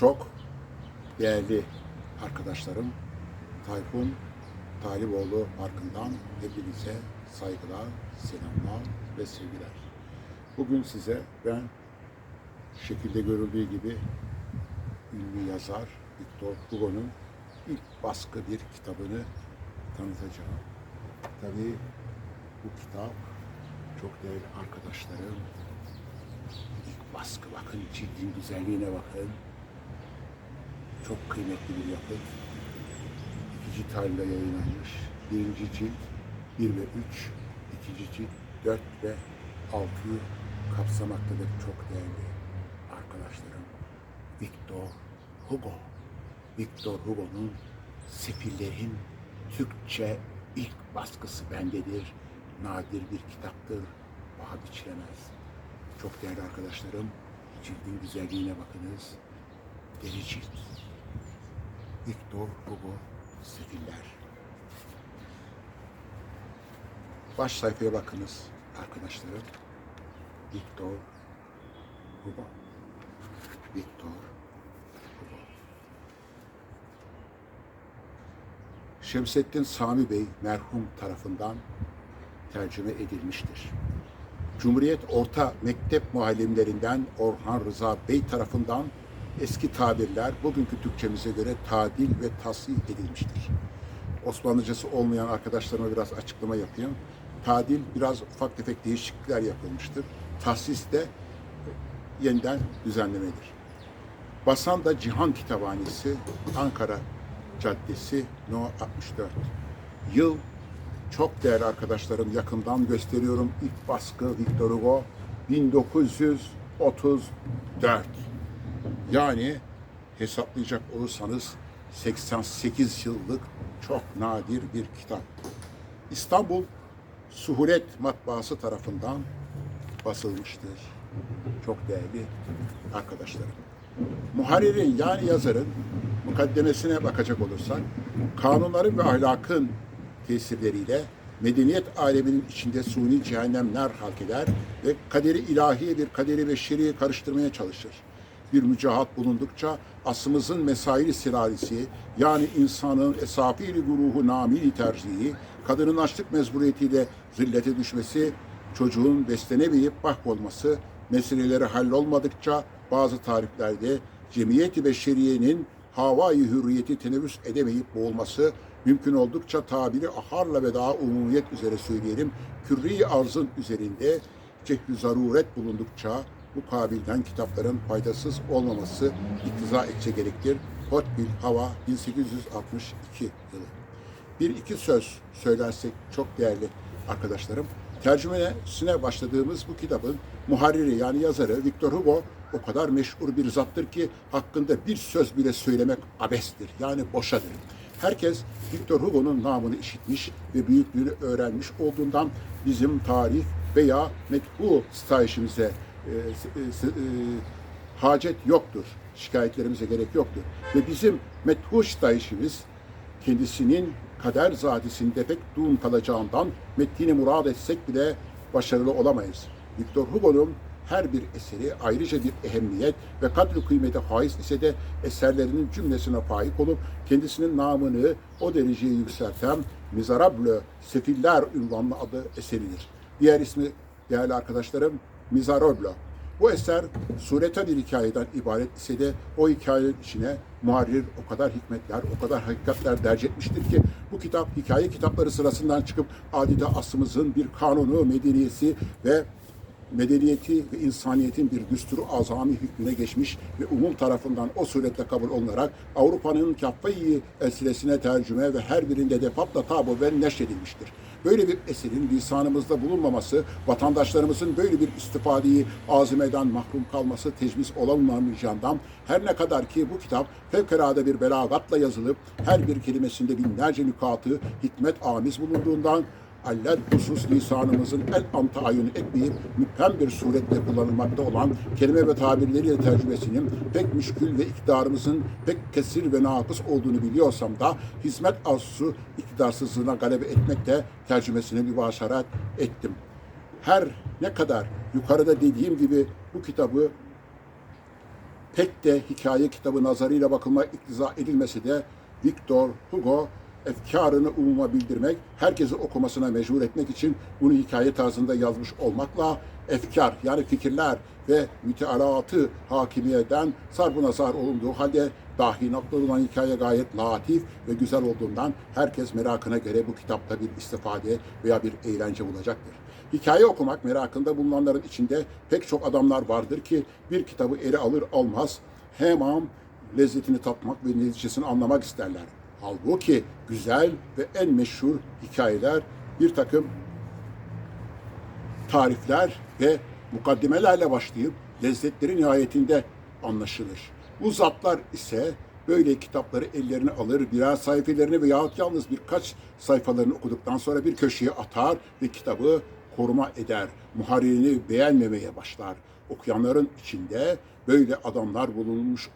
Çok değerli arkadaşlarım Tayfun Taliboğlu Parkı'ndan hepinize saygılar, selamlar ve sevgiler. Bugün size ben şekilde görüldüğü gibi ünlü yazar Victor Hugo'nun ilk baskı bir kitabını tanıtacağım. Tabii bu kitap çok değerli arkadaşlarım. İlk baskı bakın, cildin güzelliğine bakın. Çok kıymetli bir yapıt. İkinci tarihte yayınlanmış. Birinci cilt 1 ve 3, ikinci cilt 4 ve 6'yı kapsamaktadır çok değerli arkadaşlarım. Victor Hugo. Victor Hugo'nun Sefillerin Türkçe ilk baskısı bendedir. Nadir bir kitaptır. Paha biçilemez. Çok değerli arkadaşlarım, cildin güzelliğine bakınız. Deri cilt. Victor Hugo Sefiller. Baş sayfaya bakınız arkadaşlarım. Victor Hugo. Victor Hugo. Şemsettin Sami Bey merhum tarafından tercüme edilmiştir. Cumhuriyet Orta Mektep muallimlerinden Orhan Rıza Bey tarafından eski tabirler bugünkü Türkçemize göre tadil ve tasih edilmiştir. Osmanlıcası olmayan arkadaşlarıma biraz açıklama yapayım. Tadil biraz ufak tefek değişiklikler yapılmıştır. Tahsis de yeniden düzenlemedir. Basan da Cihan Kitaphanesi, Ankara Caddesi, No 64. Yıl çok değerli arkadaşlarım yakından gösteriyorum. İlk baskı Victor Hugo 1934. Yani hesaplayacak olursanız 88 yıllık çok nadir bir kitap. İstanbul Suhulet Matbaası tarafından basılmıştır. Çok değerli arkadaşlarım. Muharririn yani yazarın mukaddemesine bakacak olursak, kanunların ve ahlakın tesirleriyle medeniyet aleminin içinde suni cehennemler halk eder ve kaderi ilahi bir kaderi beşeri karıştırmaya çalışır. Bir mücahat bulundukça asımızın mesaili silalisi yani insanın esafiri guruhu namili tercihi, kadının açlık mecburiyetiyle zillete düşmesi, çocuğun beslenemeyip olması, meseleleri hallolmadıkça bazı tariflerde cemiyeti beşeriyenin havai hürriyeti teneffüs edemeyip boğulması, mümkün oldukça tabiri aharla ve daha umumiyet üzere söyleyelim, kürri arzın üzerinde cehri zaruret bulundukça bu kabilden kitapların faydasız olmaması iktiza edecek gerektir. Hotbil Hava 1862 yılı. Bir iki söz söylersek çok değerli arkadaşlarım. Tercümesine başladığımız bu kitabın muharriri yani yazarı Victor Hugo o kadar meşhur bir zattır ki hakkında bir söz bile söylemek abestir. Yani boşadır. Herkes Victor Hugo'nun namını işitmiş ve büyüklüğünü öğrenmiş olduğundan bizim tarih veya methu stajimize e, e, e, hacet yoktur. Şikayetlerimize gerek yoktur. Ve bizim methu stajimiz kendisinin kader zadesinde pek dun kalacağından metnini murad etsek bile başarılı olamayız. Victor Hugo'nun her bir eseri ayrıca bir ehemmiyet ve kadri kıymete haiz ise de eserlerinin cümlesine faik olup kendisinin namını o dereceye yükselten Mizarable Sefiller ünvanlı adı eseridir. Diğer ismi değerli arkadaşlarım Mizarable. Bu eser surete bir hikayeden ibaret ise de o hikayenin içine muharrir o kadar hikmetler, o kadar hakikatler derc etmiştir ki bu kitap hikaye kitapları sırasından çıkıp adeta aslımızın bir kanunu, medeniyesi ve medeniyeti ve insaniyetin bir düsturu azami hükmüne geçmiş ve umum tarafından o suretle kabul olunarak Avrupa'nın kaffayı elsilesine tercüme ve her birinde defatla tabu ve neşredilmiştir. Böyle bir eserin lisanımızda bulunmaması, vatandaşlarımızın böyle bir istifadeyi azimeden mahrum kalması tecvis olamayacağından her ne kadar ki bu kitap fevkalade bir belagatla yazılıp her bir kelimesinde binlerce nükatı hikmet amiz bulunduğundan aller husus lisanımızın el antayını ekleyip müphem bir surette kullanılmakta olan kelime ve tabirleriyle tercümesinin pek müşkül ve iktidarımızın pek kesir ve nakıs olduğunu biliyorsam da hizmet arzusu iktidarsızlığına galebe etmekte tercümesine mübaşaret ettim. Her ne kadar yukarıda dediğim gibi bu kitabı pek de hikaye kitabı nazarıyla bakılma iktiza edilmesi de Victor Hugo efkarını umuma bildirmek, herkesi okumasına mecbur etmek için bunu hikaye tarzında yazmış olmakla efkar yani fikirler ve mütealatı hakimiyeden sarbu nazar olunduğu halde dahi olan hikaye gayet latif ve güzel olduğundan herkes merakına göre bu kitapta bir istifade veya bir eğlence bulacaktır. Hikaye okumak merakında bulunanların içinde pek çok adamlar vardır ki bir kitabı ele alır almaz hemen lezzetini tatmak ve neticesini anlamak isterler. Halbuki güzel ve en meşhur hikayeler bir takım tarifler ve mukaddimelerle başlayıp lezzetleri nihayetinde anlaşılır. Bu zatlar ise böyle kitapları ellerine alır, birer sayfalarını veyahut yalnız birkaç sayfalarını okuduktan sonra bir köşeye atar ve kitabı koruma eder. Muharririni beğenmemeye başlar. Okuyanların içinde böyle adamlar bulunmuş,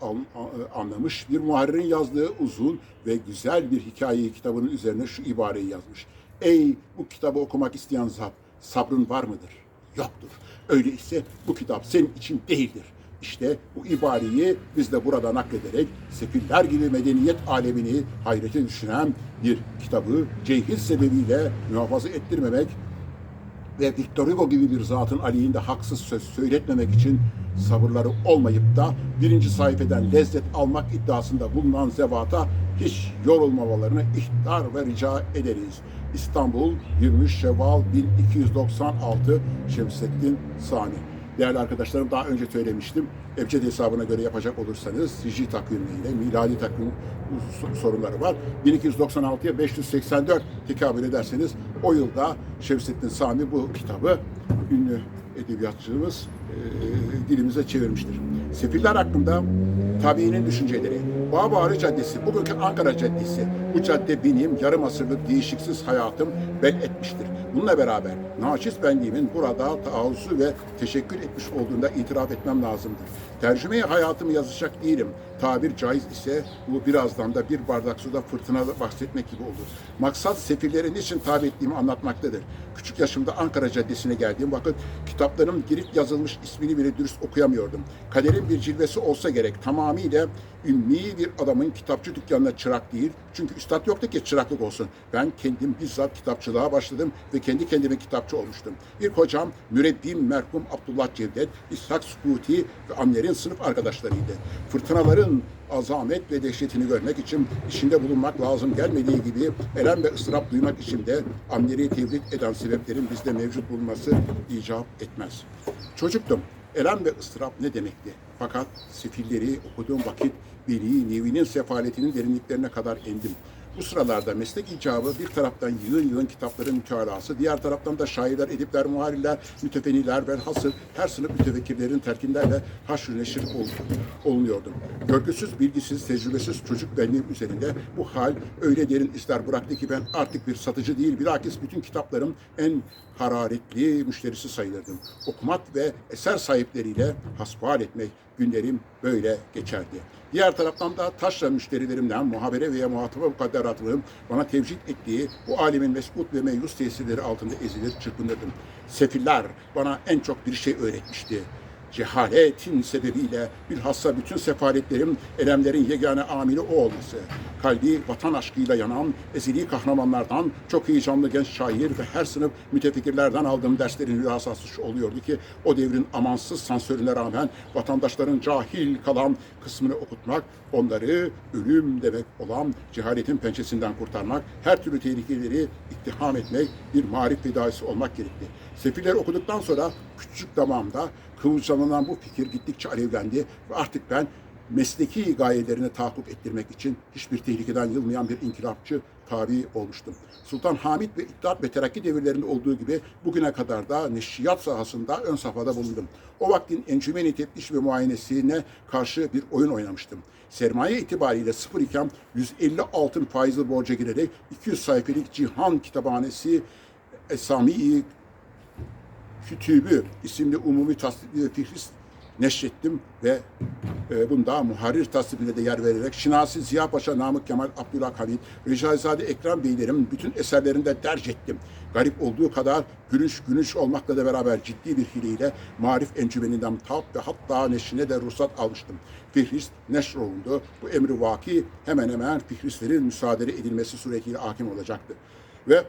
anlamış. Bir muharririn yazdığı uzun ve güzel bir hikayeyi kitabının üzerine şu ibareyi yazmış. Ey bu kitabı okumak isteyen zat, sabrın var mıdır? Yoktur. Öyleyse bu kitap senin için değildir. İşte bu ibareyi biz de burada naklederek sefiller gibi medeniyet alemini hayrete düşüren bir kitabı cehiz sebebiyle muhafaza ettirmemek ve Victor Hugo gibi bir zatın aleyhinde haksız söz söyletmemek için sabırları olmayıp da birinci sayfeden lezzet almak iddiasında bulunan zevata hiç yorulmamalarını ihtar ve rica ederiz. İstanbul 23 Şevval 1296 Şemsettin Sani. Değerli arkadaşlarım daha önce söylemiştim. Ebced hesabına göre yapacak olursanız Hicri takvimiyle miladi takvim sorunları var. 1296'ya 584 tekabül ederseniz o yılda Şemsettin Sami bu kitabı ünlü edebiyatçımız e, dilimize çevirmiştir. Sefiller hakkında tabiinin düşünceleri. Bağbağrı Caddesi, bugünkü Ankara Caddesi. Bu cadde benim yarım asırlık değişiksiz hayatım bel etmiştir. Bununla beraber naçiz benliğimin burada taarruzu ve teşekkür etmiş olduğunda itiraf etmem lazımdır. Tercümeyi hayatımı yazacak değilim. Tabir caiz ise bu birazdan da bir bardak suda fırtına bahsetmek gibi olur. Maksat sefillerin niçin tabi ettiğimi anlatmaktadır. Küçük yaşımda Ankara Caddesi'ne geldiğim vakit kitaplarım girip yazılmış ismini bile dürüst okuyamıyordum. Kaderin bir cilvesi olsa gerek tamamıyla ümmi bir adamın kitapçı dükkanına çırak değil. Çünkü üstad yoktu ki çıraklık olsun. Ben kendim bizzat kitapçılığa başladım ve kendi kendime kitapçı olmuştum. Bir hocam mürebbim merhum Abdullah Cevdet, İshak Sukuti ve Amner'in sınıf arkadaşlarıydı. Fırtınaların azamet ve dehşetini görmek için içinde bulunmak lazım gelmediği gibi elem ve ıstırap duymak için de Amner'i tevrik eden sebeplerin bizde mevcut bulunması icap etmez. Çocuktum. Elem ve ıstırap ne demekti? Fakat sefilleri okuduğum vakit veli nevinin sefaletinin derinliklerine kadar endim. Bu sıralarda meslek icabı bir taraftan yığın yığın kitapların mütalası, diğer taraftan da şairler, edipler, muharrirler, mütefeniler ve hasıl her sınıf mütefekkirlerin terkinlerle haşr neşir ol- olunuyordum. Görgüsüz, bilgisiz, tecrübesiz çocuk benliğim üzerinde bu hal öyle derin izler bıraktı ki ben artık bir satıcı değil, bilakis bütün kitapların en hararetli müşterisi sayılırdım. Okumak ve eser sahipleriyle hasbihal etmek günlerim böyle geçerdi. Diğer taraftan da taşra müşterilerimden muhabere veya muhataba mukadderatlığım bana tevcih ettiği bu alemin mesut ve meyus tesirleri altında ezilir, çırpınırdım. Sefiller bana en çok bir şey öğretmişti. Cehaletin sebebiyle bilhassa bütün sefaletlerim, elemlerin yegane amili o olması. Kalbi vatan aşkıyla yanan ezeli kahramanlardan, çok heyecanlı genç şair ve her sınıf mütefekkirlerden aldığım derslerin hülasası şu oluyordu ki o devrin amansız sansörüne rağmen vatandaşların cahil kalan kısmını okutmak, onları ölüm demek olan cehaletin pençesinden kurtarmak, her türlü tehlikeleri iktiham etmek, bir marif fedaisi olmak gerekti. Sefiller okuduktan sonra küçük damağımda kıvılcımlanan bu fikir gittikçe alevlendi ve artık ben mesleki gayelerini tahakkuk ettirmek için hiçbir tehlikeden yılmayan bir inkılapçı tabi olmuştum. Sultan Hamid ve İttihat ve Terakki devirlerinde olduğu gibi bugüne kadar da neşriyat sahasında ön safhada bulundum. O vaktin encümeni teftiş ve muayenesine karşı bir oyun oynamıştım. Sermaye itibariyle sıfır iken 150 altın faizli borca girerek 200 sayfalık Cihan Kitabhanesi Esami-i Kütübü isimli umumi tasdikli fihrist neşrettim ve e, bunda muharrir tasdibine de yer vererek Şinasi Ziya Paşa, Namık Kemal, Abdülhak Hamid, Recaizade Ekrem Beylerin bütün eserlerinde derc ettim. Garip olduğu kadar gülüş gülüş olmakla da beraber ciddi bir hileyle Marif Encümeninden tap ve hatta neşrine de ruhsat almıştım. Fihrist neşr olundu. Bu emri vaki hemen hemen Fihristlerin müsaade edilmesi suretiyle hakim olacaktı. Ve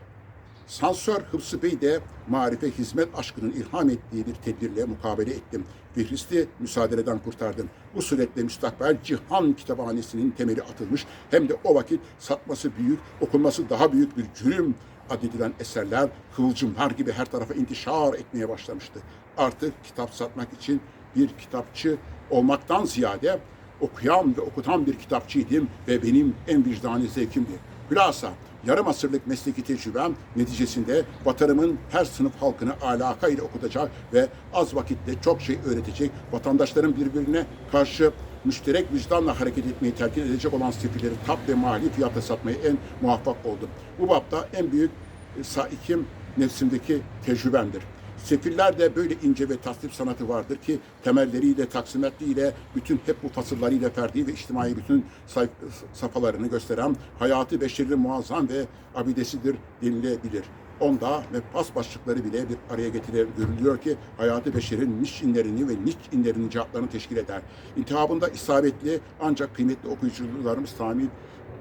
Sansör Hıfzı Bey de marife hizmet aşkının ilham ettiği bir tedbirle mukabele ettim. Fihristi müsaadeleden kurtardım. Bu suretle müstakbel Cihan Kütüphanesi'nin temeli atılmış hem de o vakit satması büyük, okunması daha büyük bir cürüm adedilen eserler kıvılcımlar gibi her tarafa intişar etmeye başlamıştı. Artık kitap satmak için bir kitapçı olmaktan ziyade okuyan ve okutan bir kitapçıydım ve benim en vicdani zevkimdi. Hülasa yarım asırlık mesleki tecrübem neticesinde vatanımın her sınıf halkını alaka ile okutacak ve az vakitte çok şey öğretecek, vatandaşların birbirine karşı müşterek vicdanla hareket etmeyi terkin edecek olan sefilleri tap ve mali fiyata satmaya en muvaffak oldum. Bu bapta en büyük e, saikim nefsimdeki tecrübemdir. Sefiller de böyle ince ve tasdip sanatı vardır ki temelleriyle, taksimetleriyle, bütün hep bu fasıllarıyla ferdi ve içtimai bütün sayf- safhalarını gösteren hayatı beşerinin muazzam ve abidesidir denilebilir. Onda ve pas başlıkları bile bir araya getire görülüyor ki hayatı beşerin niş inlerini ve niç inlerinin cevaplarını teşkil eder. İntihabında isabetli ancak kıymetli okuyucularımız tahmin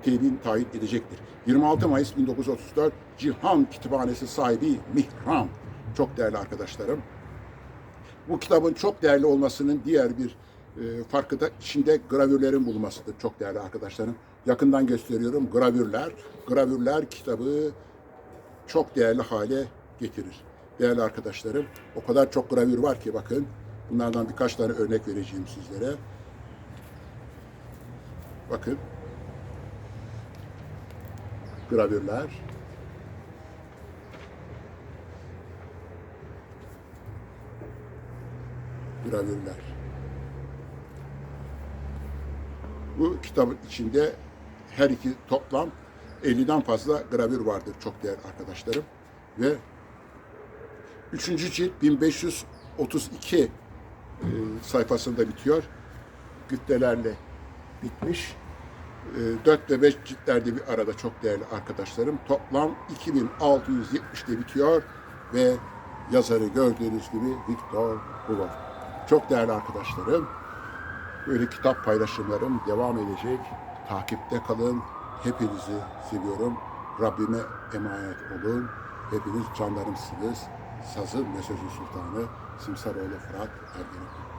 tebin tayin edecektir. 26 Mayıs 1934 Cihan Kütüphanesi sahibi Mihram. Çok değerli arkadaşlarım. Bu kitabın çok değerli olmasının diğer bir e, farkı da içinde gravürlerin bulunmasıdır. Çok değerli arkadaşlarım. Yakından gösteriyorum gravürler. Gravürler kitabı çok değerli hale getirir. Değerli arkadaşlarım, o kadar çok gravür var ki bakın. Bunlardan birkaç tane örnek vereceğim sizlere. Bakın. Gravürler. Gravürler. Bu kitabın içinde her iki toplam 50'den fazla gravür vardır çok değerli arkadaşlarım. Ve 3. cilt 1532 e, sayfasında bitiyor. Güttelerle bitmiş. 4 ve 5 ciltlerde bir arada çok değerli arkadaşlarım. Toplam 2670'de bitiyor ve yazarı gördüğünüz gibi Victor Hugo. Çok değerli arkadaşlarım. Böyle kitap paylaşımlarım devam edecek. Takipte kalın. Hepinizi seviyorum. Rabbime emanet olun. Hepiniz canlarımsınız. Sazın ve sözün sultanı Simsaroğlu Fırat Ergenekon.